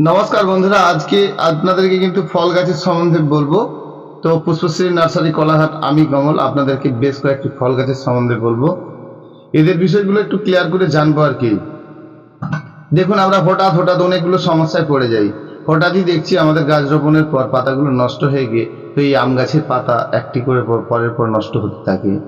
নমস্কার বন্ধুরা, আজকে আপনাদেরকে কিন্তু ফল গাছের সম্বন্ধে বলব। তো পুষ্পশ্রী নার্সারি কলাহাট আমি কমল আপনাদেরকে বেশ কয়েকটি ফল গাছের সম্বন্ধে বলব। এদের বিষয়গুলো একটু ক্লিয়ার করে জানব আর কি। দেখুন, আমরা হঠাৎ হঠাৎ অনেকগুলো সমস্যায় পড়ে যাই। হঠাৎই দেখছি আমাদের গাছ রোপণের পর পাতাগুলো নষ্ট হয়ে গিয়ে, তো এই আম গাছের পাতা একটি করে পর- পরের পর নষ্ট হতে থাকে।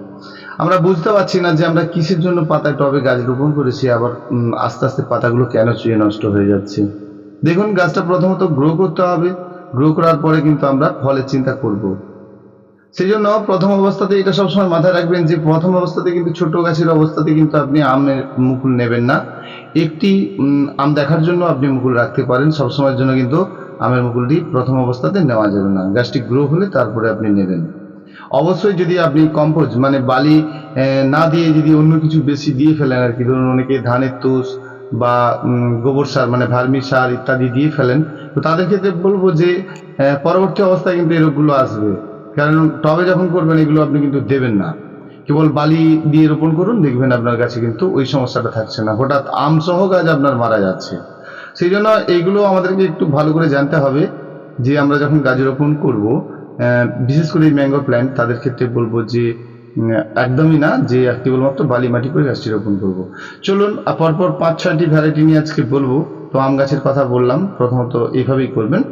আমরা বুঝতে পারছি না যে আমরা কিসের জন্য পাতায় টবে গাছ রোপণ করেছি, আবার আস্তে আস্তে পাতাগুলো কেন চুয়ে নষ্ট হয়ে যাচ্ছে। দেখুন, গাছটা প্রথমত গ্রো করতে হবে। গ্রো করার পরে কিন্তু আমরা ফলের চিন্তা করব। সেই জন্য প্রথম অবস্থাতে এটা সবসময় মাথায় রাখবেন যে, প্রথম অবস্থাতে কিন্তু ছোট গাছের অবস্থাতে কিন্তু আপনি আমের মুকুল নেবেন না। একটি আম দেখার জন্য আপনি মুকুল রাখতে পারেন। সবসময়ের জন্য কিন্তু আমের মুকুলটি প্রথম অবস্থাতে নেওয়া যাবে না। গাছটি গ্রো হলে তারপরে আপনি নেবেন। অবশ্যই যদি আপনি কম্পোজ মানে বালি না দিয়ে যদি অন্য কিছু বেশি দিয়ে ফেলেন আর কি, ধরুন অনেকে ধানের তুষ বা গোবর সার মানে ভার্মি সার ইত্যাদি দিয়ে ফেলেন। তো তাদের ক্ষেত্রে বলব যে পরবর্তী অবস্থায় কিন্তু এই রোগগুলো আসবে। কারণ টবে যখন করবেন, এগুলো আপনি কিন্তু দেবেন না। কেবল বালি দিয়ে রোপণ করুন, দেখবেন আপনার কাছে কিন্তু ওই সমস্যাটা থাকছে না। হঠাৎ আম সহ গাছ আপনার মারা যাচ্ছে। সেই জন্য এইগুলো আমাদেরকে একটু ভালো করে জানতে হবে যে, আমরা যখন গাছ রোপণ করব বিশেষ করে ম্যাঙ্গো প্ল্যান্ট তাদের ক্ষেত্রে বলব যে একদমই না, যে কেবলমাত্র বালি মাটি করে গাছটি রোপণ করব। চলুন পরপর পাঁচ, ছয়টি ভ্যারাইটি নিয়ে আজকে বলব। তো আম গাছের কথা বললাম, প্রথমত এইভাবেই করবেন।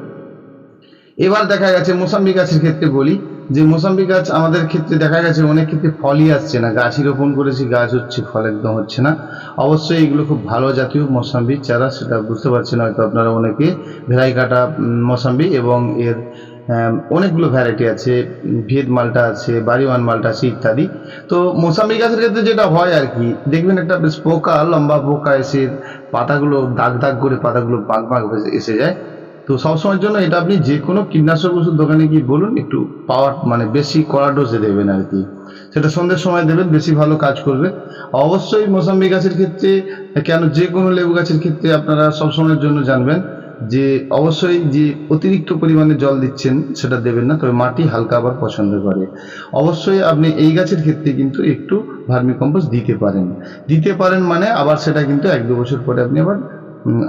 এবার দেখা গেছে মোসাম্বি গাছের ক্ষেত্রে বলি, যে মোসাম্বি গাছ আমাদের ক্ষেত্রে দেখা গেছে অনেক ক্ষেত্রে ফলই আসছে না। গাছই রোপণ করেছি, গাছ হচ্ছে, ফল একদম হচ্ছে না। অবশ্যই এগুলো খুব ভালো জাতীয় মোসাম্বি চারা, সেটা বুঝতে পারছেন হয়তো আপনারা অনেকে ভেরাই কাটা মোসাম্বি এবং এর অনেকগুলো ভ্যারাইটি আছে ভিয়েত মালটা আছে, বাড়িওয়ান মালটা আছে ইত্যাদি। তো মোসাম্বি গাছের ক্ষেত্রে যেটা হয় আর কি, দেখবেন একটা বেশ পোকা, লম্বা পোকা এসে পাতাগুলো, দাগ দাগ করে পাতাগুলো বাঁক হয়ে এসে যায়। তো সবসময়ের জন্য এটা আপনি যে কোনো কীটনাশক ওষুধ দোকানে গিয়ে বলুন, একটু পাওয়ার মানে বেশি কড়া ডোজে দেবেন আর কি। সেটা সন্ধ্যের সময় দেবেন, বেশি ভালো কাজ করবে। অবশ্যই মোসাম্বি গাছের ক্ষেত্রে, কেন যে কোনো লেবু গাছের ক্ষেত্রে আপনারা সবসময়ের জন্য জানবেন যে অবশ্যই যে অতিরিক্ত পরিমাণে জল দিচ্ছেন, সেটা দেবেন না, তবে মাটি হালকা আবার পছন্দ করে। অবশ্যই আপনি এই গাছের ক্ষেত্রে কিন্তু একটু ভার্মি কম্পোস্ট দিতে পারেন। দিতে পারেন মানে আবার সেটা কিন্তু এক দু বছর পরে আপনি আবার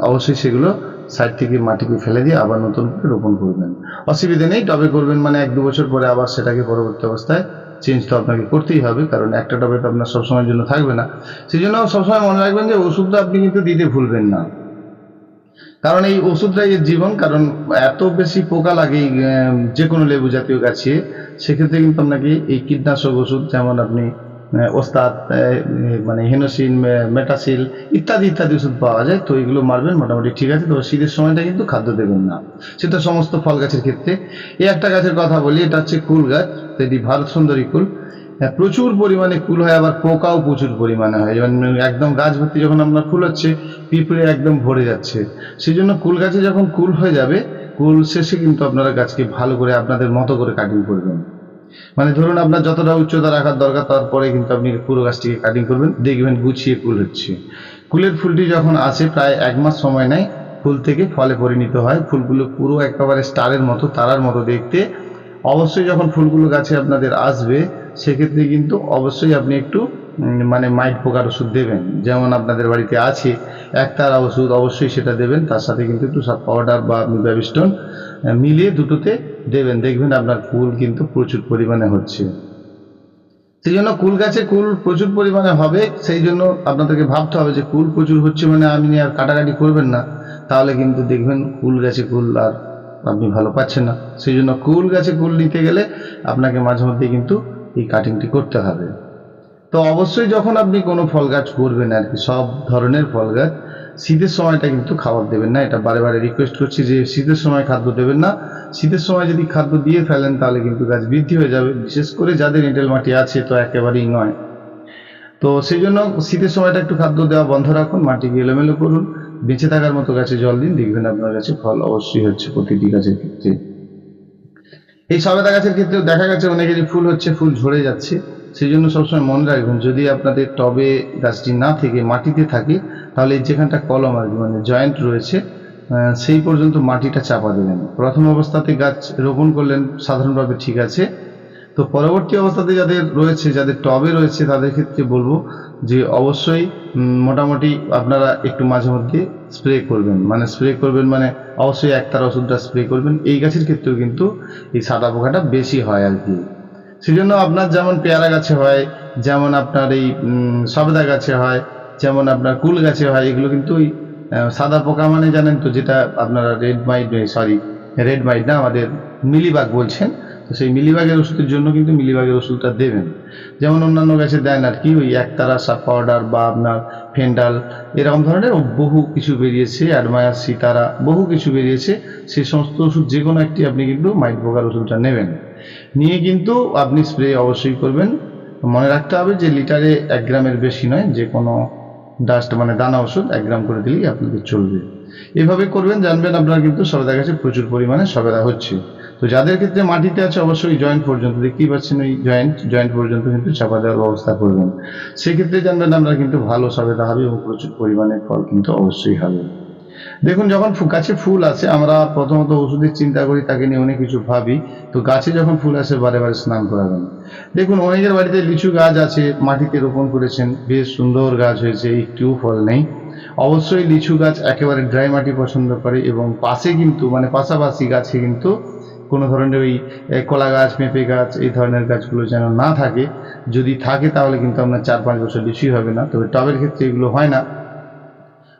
অবশ্যই সেগুলো সাইড থেকে মাটিকে ফেলে দিয়ে আবার নতুন করে রোপণ করবেন। অসুবিধা নেই, টবে করবেন মানে এক দু বছর পরে আবার সেটাকে পরবর্তী অবস্থায় চেঞ্জ তো আপনাকে করতেই হবে, কারণ একটা টবে তো আপনার সবসময়ের জন্য থাকবে না। সেই জন্য সবসময় মনে রাখবেন যে ওষুধটা আপনি কিন্তু দিতে ভুলবেন না। কারণ এই ওষুধটাই জীবন, কারণ এত বেশি পোকা লাগে যে কোনো লেবু জাতীয় গাছে, সেক্ষেত্রে কিন্তু আপনাকে এই কীটনাশক ওষুধ, যেমন আপনি ওস্তাদ মানে হেনোসিন মেটাসিল ইত্যাদি ইত্যাদি ওষুধ পাওয়া যায়, তো এগুলো মারবেন, মোটামুটি ঠিক আছে, তবে শীতের সময়টা কিন্তু খাদ্য দেবেন না। সেটা সমস্ত ফল গাছের ক্ষেত্রে। এই একটা গাছের কথা বলি, এটা হচ্ছে কুল গাছ এটি ভারত সুন্দরী কুল। প্রচুর পরিমাণে কুল হয়, আবার পোকাও প্রচুর পরিমাণে হয়। যেমন একদম গাছ ভর্তি যখন আপনার ফুল হচ্ছে, পিঁপড়ে একদম ভরে যাচ্ছে। সেই জন্য কুল গাছে যখন কুল হয়ে যাবে, কুল শেষে কিন্তু আপনারা গাছকে ভালো করে আপনাদের মতো করে কাটিং করবেন মানে ধরুন আপনার যতটা উচ্চতা রাখার দরকার, তারপরে কিন্তু আপনি পুরো গাছটিকে কাটিং করবেন, দেখবেন গুছিয়ে কুল হচ্ছে। কুলের ফুলটি যখন আসে প্রায় এক মাস সময় নেয়, ফুল থেকে ফলে পরিণত হয়। ফুলগুলো পুরো একেবারে স্টারের মতো, তারার মতো দেখতে। অবশ্যই যখন ফুলগুলো গাছে আপনাদের আসবে সেক্ষেত্রে কিন্তু অবশ্যই আপনি একটু মানে মাইট পোকার ওষুধ দেবেন। যেমন আপনাদের বাড়িতে আছে একতারা ওষুধ অবশ্যই সেটা দেবেন। তার সাথে কিন্তু একটু সাব পাউডার বা আপনি ব্যাবিস্টন মিলিয়ে দুটোতে দেবেন। দেখবেন আপনার ফুল কিন্তু প্রচুর পরিমাণে হচ্ছে। সেই জন্য কুল গাছে কুল প্রচুর পরিমাণে হবে। সেই জন্য আপনাদেরকে ভাবতে হবে যে কুল প্রচুর হচ্ছে মানে আপনি আর কাটাকাটি করবেন না। তাহলে কিন্তু দেখবেন কুল গাছে কুল আর আপনি ভালো পাচ্ছেন না। সেই জন্য কুল গাছে কুল নিতে গেলে আপনাকে মাঝে মধ্যে কিন্তু এই কাটিংটি করতে হবে। তো অবশ্যই যখন আপনি কোনো ফল গাছ করবেন আর কি, সব ধরনের ফল গাছ, শীতের সময়টা কিন্তু খাবার দেবেন না। এটা বারে বারে রিকোয়েস্ট করছি যে শীতের সময় খাদ্য দেবেন না। শীতের সময় যদি খাদ্য দিয়ে ফেলেন, তাহলে কিন্তু গাছ বৃদ্ধি হয়ে যাবে। বিশেষ করে যাদের এঁটেল মাটি আছে, তো একেবারেই নয়। তো সেই জন্য শীতের সময়টা একটু খাদ্য দেওয়া বন্ধ রাখুন, মাটিকে এলোমেলো করুন। বেঁচে থাকার মতো গাছে জল দিন, দেখবেন আপনার কাছে ফল অবশ্যই হচ্ছে প্রতিটি গাছের ক্ষেত্রে। এই সবেদা গাছের ক্ষেত্রেও দেখা গেছে অনেকেরই ফুল হচ্ছে, ফুল ঝরে যাচ্ছে। সেই জন্য সবসময় মনে রাখবেন, যদি আপনাদের টবে গাছটি না থেকে, মাটিতে থাকে, তাহলে যেখানটা কলম আর কি মানে জয়েন্ট রয়েছে সেই পর্যন্ত মাটিটা চাপা দেবেন। প্রথম অবস্থাতে গাছ রোপণ করলেন, সাধারণভাবে ঠিক আছে। তো পরবর্তী অবস্থাতে যাদের রয়েছে, যাদের টবে রয়েছে, তাদের ক্ষেত্রে বলব যে অবশ্যই মোটামুটি আপনারা একটু মাঝে মধ্যে স্প্রে করবেন। মানে স্প্রে করবেন মানে অবশ্যই একতার ওষুধটা স্প্রে করবেন। এই গাছের ক্ষেত্রেও কিন্তু এই সাদা পোকাটা বেশি হয় আর কি। সেজন্য আপনার যেমন পেয়ারা গাছে হয়, যেমন আপনার এই সবেদা গাছে হয়, যেমন আপনার কুল গাছে হয়, এগুলো কিন্তু ওই সাদা পোকা মানে জানেন তো, যেটা আপনারা red mite sorry red mite না, আমাদের মিলিবাগ বলছেন তো সেই মিলিবাগের ওষুধের জন্য কিন্তু মিলিবাগের ওষুধটা দেবেন। যেমন অন্যান্য গাছে দেন আর কি, ওই একতারা সাপ পাউডার, বা আপনার ফেন্ডাল, এরকম ধরনের বহু কিছু বেরিয়েছে অ্যাডমায়া সিতারা, বহু কিছু বেরিয়েছে। সেই সমস্ত ওষুধ যে কোনো একটি আপনি কিন্তু মাইট পোকার ওষুধটা নেবেন। নিয়ে কিন্তু আপনি স্প্রে অবশ্যই করবেন। মনে রাখতে হবে যে লিটারে এক গ্রামের বেশি নয় যে কোনো ডাস্ট মানে দানা ওষুধ, এক গ্রাম করে দিলেই আপনাদের চলবে। এভাবে করবেন, জানবেন আপনার কিন্তু সবেদা গাছে প্রচুর পরিমাণে সবেদা হচ্ছে। তো যাদের ক্ষেত্রে মাটিতে আছে, অবশ্যই জয়েন্ট পর্যন্ত দেখতেই পাচ্ছেন, ওই জয়েন্ট জয়েন্ট পর্যন্ত কিন্তু চাপা দেওয়ার ব্যবস্থা করবেন। সেক্ষেত্রে জানবেন আমরা কিন্তু ভালো সবেদা হবে এবং প্রচুর পরিমাণে ফল কিন্তু অবশ্যই হবে। দেখুন, যখন গাছে ফুল আসে, আমরা প্রথমত ওষুধের চিন্তা করি, তাকে নিয়ে অনেক কিছু ভাবি। তো গাছে যখন ফুল আসে, বারে বারে স্নান করাবেন। দেখুন, অনেকের বাড়িতে লিচু গাছ আছে, মাটিতে রোপণ করেছেন, বেশ সুন্দর গাছ হয়েছে, একটিও ফল নেই। অবশ্যই লিচু গাছ একেবারে ড্রাই মাটি পছন্দ করে, এবং পাশে কিন্তু মানে পাশাপাশি গাছে কিন্তু কোনো ধরনের ওই কলা গাছ, পেঁপে গাছ, এই ধরনের গাছগুলো যেন না থাকে। যদি থাকে, তাহলে কিন্তু আপনার চার পাঁচ বছর লিচুই হবে না। তবে টবের ক্ষেত্রে এগুলো হয় না।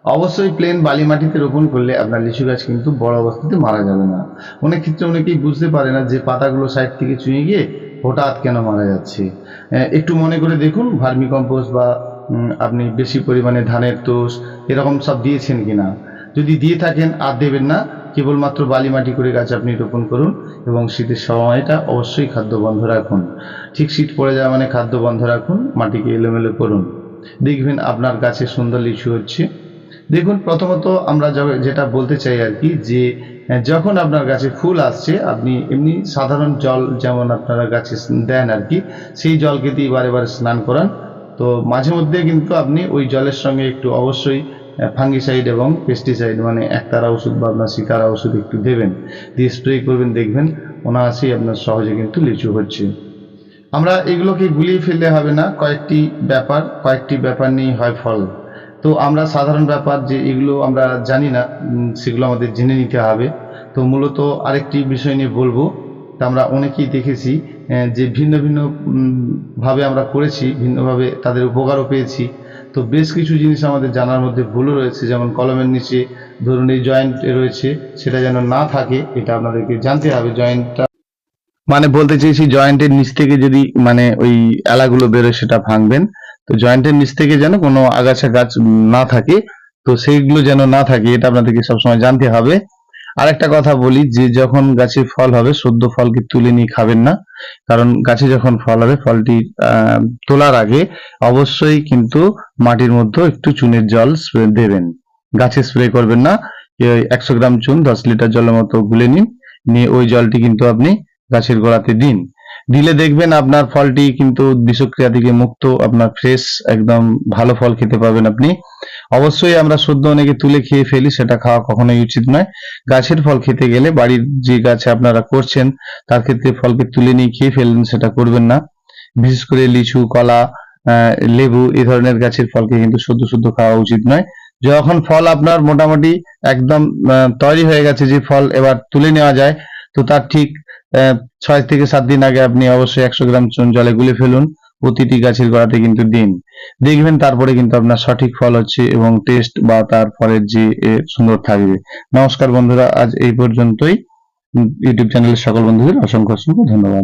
অবশ্যই প্লেন বালি মাটিতে রোপণ করলে আপনার লিচু গাছ কিন্তু বড় অবস্থাতে মারা যাবে না। অনেক ক্ষেত্রে অনেকেই বুঝতে পারে না যে পাতাগুলো সাইড থেকে চুঁয়ে গিয়ে হঠাৎ কেন মারা যাচ্ছে। একটু মনে করে দেখুন ভার্মি কম্পোস্ট বা আপনি বেশি পরিমাণে ধানের তোষ এরকম সব দিয়েছেন কিনা। যদি দিয়ে থাকেন আর দেবেন না, কেবলমাত্র বালি মাটি করে গাছ আপনি রোপণ করুন এবং শীতের সময়টা অবশ্যই খাদ্য বন্ধ রাখুন। ঠিক শীত পড়ে যাওয়া মানে খাদ্য বন্ধ রাখুন, মাটিকে এলোমেলো করুন। দেখবেন আপনার গাছে সুন্দর লিচু হচ্ছে। দেখুন, প্রথমত আমরা যেটা বলতে চাই আর কি, যে যখন আপনার গাছে ফুল আসছে, আপনি এমনি সাধারণ জল যেমন আপনারা গাছে দেন আর কি, সেই জলকে দিয়ে বারে বারে স্নান করান। তো মাঝে মধ্যে কিন্তু আপনি ওই জলের সঙ্গে একটু অবশ্যই ফাঙ্গিসাইড এবং পেস্টিসাইড মানে একতারা ওষুধ বা আপনার সিতারা ওষুধ একটু দেবেন, দিয়ে স্প্রে করবেন, দেখবেন অনায়াসেই আপনার সহজে কিন্তু লিচু হচ্ছে। আমরা এগুলোকে গুলিয়ে ফেললে হবে না, কয়েকটি ব্যাপার কয়েকটি ব্যাপার নিয়েই হয় ফল। তো আমরা সাধারণ ব্যাপার যে এগুলো আমরা জানি না সেগুলো আমাদের জেনে নিতে হবে। তো মূলত আরেকটি বিষয় নিয়ে বলব, তা আমরা অনেকেই দেখেছি যে ভিন্ন ভিন্ন ভাবে আমরা করেছি ভিন্নভাবে তাদের উপকারও পেয়েছি। তো বেশ কিছু জিনিস আমাদের জানার মধ্যে ভুলও রয়েছে, যেমন কলমের নিচে ধরুন এই জয়েন্ট রয়েছে, সেটা যেন না থাকে, এটা আপনাদেরকে জানতে হবে জয়েন্টটা মানে বলতে চাইছি জয়েন্টের নিচ থেকে যদি মানে ওই এলাগুলো বেরোয়, সেটা ভাঙবেন। তো জয়েন্টের নিচ থেকে যেন কোনো আগাছা গাছ না থাকে, তো সেইগুলো যেন না থাকে, এটা আপনাদেরকে সবসময় জানতে হবে। আর একটা কথা বলি, যে যখন গাছে ফল হবে, সদ্য ফলকে তুলে নিয়ে খাবেন না? কারণ গাছে যখন ফল হবে, ফলটি তোলার আগে অবশ্যই কিন্তু মাটির মধ্যে একটু চুনের জল spray দেবেন। গাছে স্প্রে করবেন না একশো গ্রাম চুন, দশ লিটার জলের মতো গুলে নিন, নিয়ে ওই জলটি কিন্তু আপনি গাছের গোড়াতে দিন। দিলে দেখবেন আপনার ফলটি কিন্তু বিষক্রিয়া থেকে মুক্ত, আপনার ফ্রেশ একদম ভালো ফল খেতে পাবেন আপনি। অবশ্যই আমরা সদ্য অনেকে তুলে খেয়ে ফেলি, সেটা খাওয়া কখনোই উচিত নয়। গাছের ফল খেতে গেলে বাড়ির যে গাছে আপনারা করছেন, তার ক্ষেত্রে ফলকে তুলে নিয়ে খেয়ে ফেলেন সেটা করবেন না। বিশেষ করে লিচু, কলা লেবু, এ ধরনের গাছের ফলকে কিন্তু শুদ্ধ শুদ্ধ খাওয়া উচিত নয়। যখন ফল আপনার মোটামুটি একদম তৈরি হয়ে গেছে, যে ফল এবার তুলে নেওয়া যায়, তো তার ঠিক ছয় থেকে সাত দিন আগে আপনি অবশ্যই একশো গ্রাম চুন জলে গুলে ফেলুন। প্রতিটি গাছের গোড়াতে কিন্তু দিন। দেখবেন তারপরে কিন্তু আপনার সঠিক ফল হচ্ছে এবং টেস্ট বা তার ফলের যে সুন্দর থাকবে। নমস্কার বন্ধুরা, আজ এই পর্যন্তই। ইউটিউব চ্যানেলের সকল বন্ধুদের অসংখ্য অসংখ্য ধন্যবাদ।